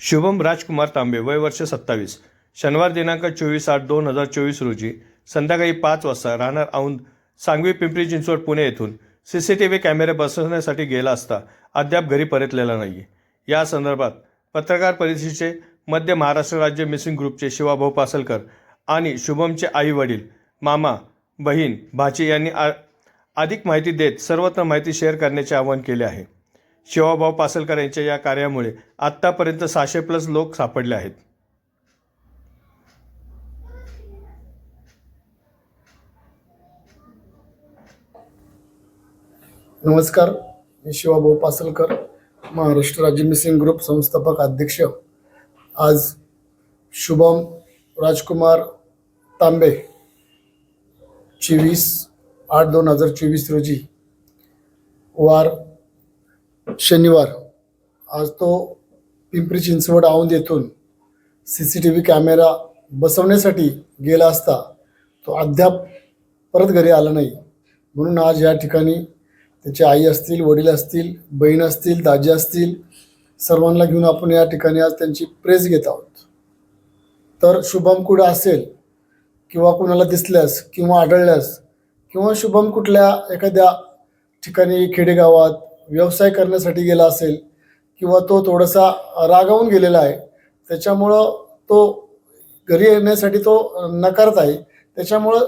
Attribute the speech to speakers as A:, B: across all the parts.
A: शुभम राजकुमार तांबे वय वर्ष सत्तावीस. शनिवार दिनांक चोवीस आठ दोन हजार चोवीस रोजी संध्याकाळी पाच वाजता राहणार औंद सांगवी पिंपरी चिंचवड पुणे येथून सी सी टी व्ही कॅमेरे बसवण्यासाठी गेला असता अद्याप घरी परतलेला नाही या संदर्भात पत्रकार परिषदेचे मध्य महाराष्ट्र राज्य मिसिंग ग्रुपचे शिवाभाऊ पासलकर आणि शुभमचे आई वडील मामा बहीण भाची यांनी आ अधिक माहिती देत सर्वत्र माहिती शेअर करण्याचे आवाहन केले आहे. शिवाभाऊ पासलकर यांच्या या कार्यामुळे आत्तापर्यंत सहाशे प्लस लोक सापडले आहेत.
B: नमस्कार मी शिवाभाऊ पासलकर महाराष्ट्र राज्य मिसिंग ग्रुप संस्थापक अध्यक्ष. आज शुभम राजकुमार तांबे चोवीस आठ दोन हजार चोवीस रोजी वार शनिवार. आज तो पिंपरी चिंचवड औंध येथून C C T V camera बसवण्यासाठी गेला असता तो अद्याप परत घरी आला नाही. म्हणून आज या ठिकाणी त्याची आई असतील वडील असतील बहीण असतील दाजी असतील सर्वांना घेऊन आपण या ठिकाणी आज त्यांची प्रेस घेत आहोत. तर शुभम कुठं असेल किंवा कुणाला दिसल्यास किंवा आढळल्यास किंवा शुभम कुठल्या एखाद्या ठिकाणी खेडेगावात व्यवसाय करण्यासाठी गेला असेल किंवा तो थोडासा रागावून गेलेला आहे त्याच्यामुळं तो घरी येण्यासाठी तो नकारत आहे. त्याच्यामुळं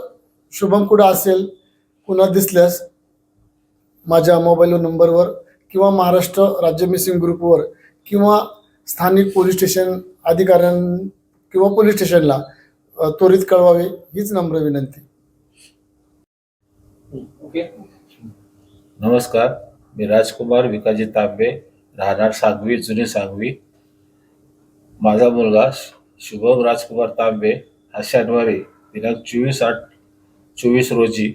B: शुभम कुठं असेल पुन्हा दिसल्यास माझ्या मोबाईल नंबरवर किंवा महाराष्ट्र राज्य मिसिंग ग्रुपवर किंवा स्थानिक पोलीस स्टेशन अधिकाऱ्यां किंवा पोलीस स्टेशनला त्वरित कळवावे हीच नम्र विनंती.
C: नमस्कार. मी राजकुमार विकाजी तांबे राहणार सांगवी जुनी सांगवी. माझा मुलगा शुभम राजकुमार तांबे हा शनिवारी दिनांक चोवीस आठ चोवीस रोजी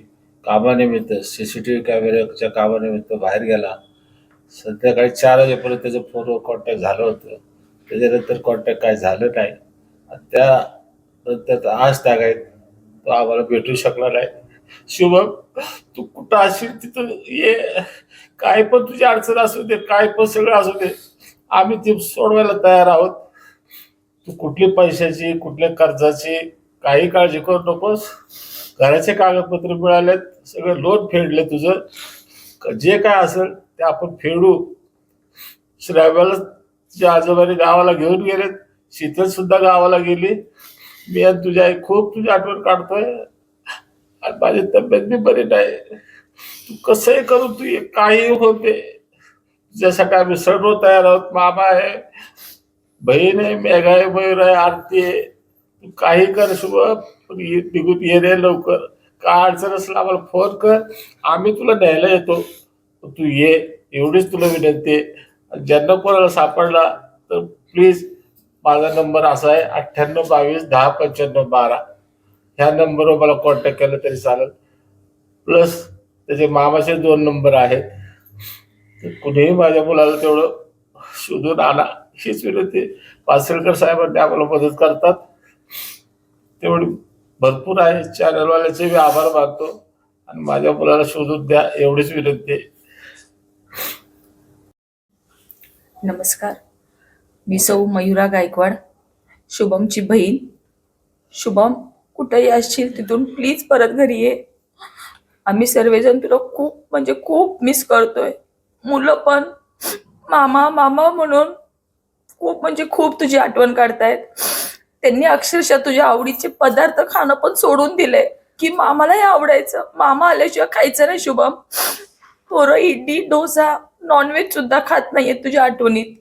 C: कामानिमित्त सी सी टी व्ही कॅमेऱ्याच्या कामानिमित्त बाहेर गेला. संध्याकाळी चार वाजेपर्यंत त्याचं फोनवर कॉन्टॅक्ट झालं होतं. त्याच्यानंतर कॉन्टॅक्ट काय झालं नाही. आणि त्यानंतर आज तागायत तो आम्हाला भेटू शकला नाही. शुभम तू कुठं असेल तिथं? ये. काय पण तुझी अडचण असू दे काय पण सगळं असू दे. आम्ही ते सोडवायला तयार आहोत. तू कुठली पैशाची कुठल्या कर्जाची काही काळजी करू नकोस. घराचे कागदपत्र मिळालेत सगळं लोन फेडले तुझं. जे काय असेल ते आपण फेडू. श्राव्याला तुझ्या आजोबाने गावाला घेऊन गेलेत. शीतल सुद्धा गावाला गेली. मी आणि तुझी आई खूप तुझी आठवण काढतोय. माझी तब्येत बी बरी नाही. तू कसंही करू तू ये काही होते. तुझ्यासाठी आम्ही सर्व तयार आहोत मामा आहे बहीण आहे मेघा आहे मयूर आहे आरती आहे. तू काही कर शुभ ये- निघून ये रे लवकर. काय अडचण असला आम्हाला फोन कर. आम्ही तुला न्यायला येतो. तू ये एवढीच तुला विनंती आहे. आणि ज्यांना कोणाला सापडला तर प्लीज माझा नंबर असा आहे अठ्ठ्याण्णव बावीस दहा पंच्याण्णव बारा. ह्या नंबरवर मला कॉन्टॅक्ट केलं तरी चालेल. प्लस त्याचे मामाचे दोन नंबर आहेत. तर कुणीही माझ्या मुलाला तेवढं शोधून आणा. हीच विनंती. पासळकर साहेबांनी आम्हाला मदत करतात. तेवढी भरपूर आहे. चॅनलवाल्याचे मी आभार मानतो. आणि माझ्या मुलाला शोधून द्या. एवढीच विनंती. आहे
D: नमस्कार. मी सौ मयुरा गायकवाड. शुभमची बहीण. शुभम कुठंही असशील तिथून प्लीज परत घरी ये. आम्ही सर्वजण तुला खूप म्हणजे खूप मिस करतोय. मुलं पण मामा मामा म्हणून खूप म्हणजे खूप तुझी आठवण काढतायत. त्यांनी अक्षरशः तुझ्या आवडीचे पदार्थ खाणं पण सोडून दिले की मामालाही आवडायचं. मामा आल्याशिवाय खायचं नाही शुभम. पोरं इडली डोसा नॉनव्हेज सुद्धा खात नाहीये तुझ्या आठवणीत.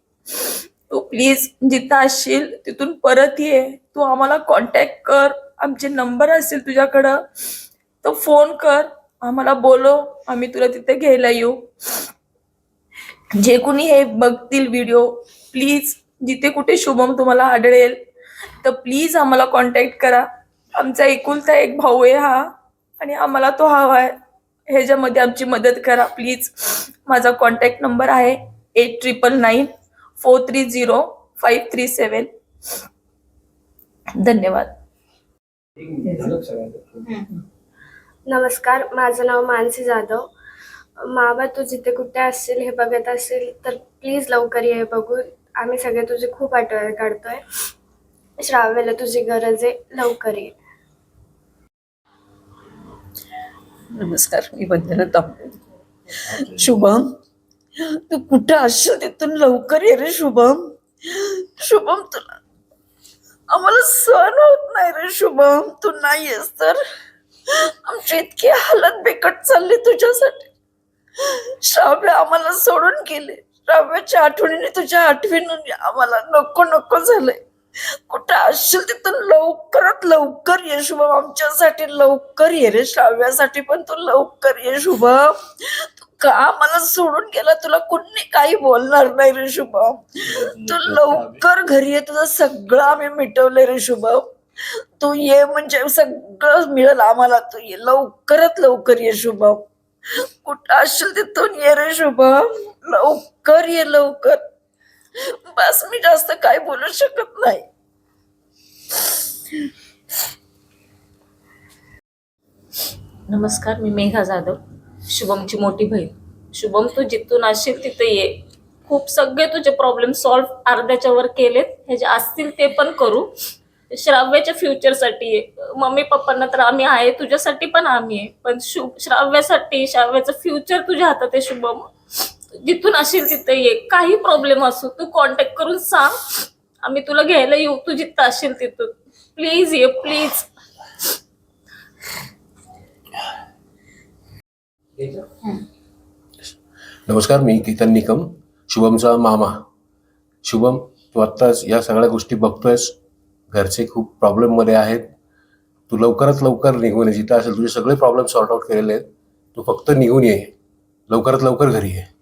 D: तू प्लीज जिथं असशील तिथून परत ये. तू आम्हाला कॉन्टॅक्ट कर. आमचे नंबर असतील तुझ्याकडं तर फोन कर आम्हाला बोलो आम्ही तुला तिथे घ्यायला येऊ. जे कोणी हे बघतील व्हिडिओ प्लीज जिथे कुठे शुभम तुम्हाला आढळेल तर प्लीज आम्हाला कॉन्टॅक्ट करा. आमचा एकुलता एक भाऊ आहे हा आणि आम्हाला तो हवा आहे. ह्याच्यामध्ये आमची मदत करा प्लीज. माझा कॉन्टॅक्ट नंबर आहे eight triple nine four three zero five three seven धन्यवाद.
E: नमस्कार माझं नाव मानसी जाधव. मावा तू जिथे कुठे असशील हे बघत असेल तर प्लीज लवकर ये बघू आम्ही सगळे तुझी खूप आठवण काढतोय. श्राव्याला तुझी गरज आहे लवकर ये.
F: नमस्कार मी वंदना तांबे. शुभम तू कुठं असशील तिथून लवकर ये रे शुभम. शुभम तुला सहन होत नाही रे शुभम. तू नाहीयेस तर. आमची इतकी हालत बेकट चालली तुझ्यासाठी. श्राव्य आम्हाला सोडून गेले. श्राव्याच्या आठवणीने तुझ्या आठवणीने आम्हाला नको नको झालंय. कुठं असशील तिथून लवकरात लवकर ये शुभम. आमच्यासाठी लवकर ये रे श्राव्यासाठी पण तू लवकर ये शुभम. तू का मला सोडून गेला? तुला कुणी काही बोलणार नाही रे शुभम. तू लवकर घरी ये. तुझं सगळं आम्ही मिटवलंय रे शुभम. तू ये म्हणजे सगळं मिळेल आम्हाला. तू ये. लवकरात लवकर ये शुभम. कुठं असशील तिथून ये रे शुभम. लवकर ये लवकर. बस मी जास्त काय बोलू शकत नाही.
G: नमस्कार मी मेघा जाधव शुभमची मोठी बहीण. शुभम तू जिथून असशील तिथे ये. खूप सगळे तुझे प्रॉब्लेम सॉल्व्ह अर्ध्याच्या वर केलेत. हे जे असतील ते पण करू. श्राव्याच्या फ्युचरसाठी ये. मम्मी पप्पांना तर आम्ही आहे तुझ्यासाठी पण आम्ही आहे. पण शु श्राव्यासाठी श्राव्याचं फ्युचर तुझ्या हातात आहे शुभम. जिथून असेल तिथे ये. काही प्रॉब्लेम असो तू कॉन्टॅक्ट करून सांग. आम्ही तुला घ्यायला येऊ. तू जिथं असेल तिथून. प्लीज ये प्लीज
H: नमस्कार मी केतन निकम. शुभमचा मामा. शुभम तू आत्ताच या सगळ्या गोष्टी बघतोयस. घरचे खूप प्रॉब्लेममध्ये आहेत. तू लवकरात लवकर निघून ये. जिथं असेल तुझे सगळे प्रॉब्लेम सॉर्ट आउट केलेले आहेत. तू फक्त निघून ये. लवकरात लवकर घरी ये.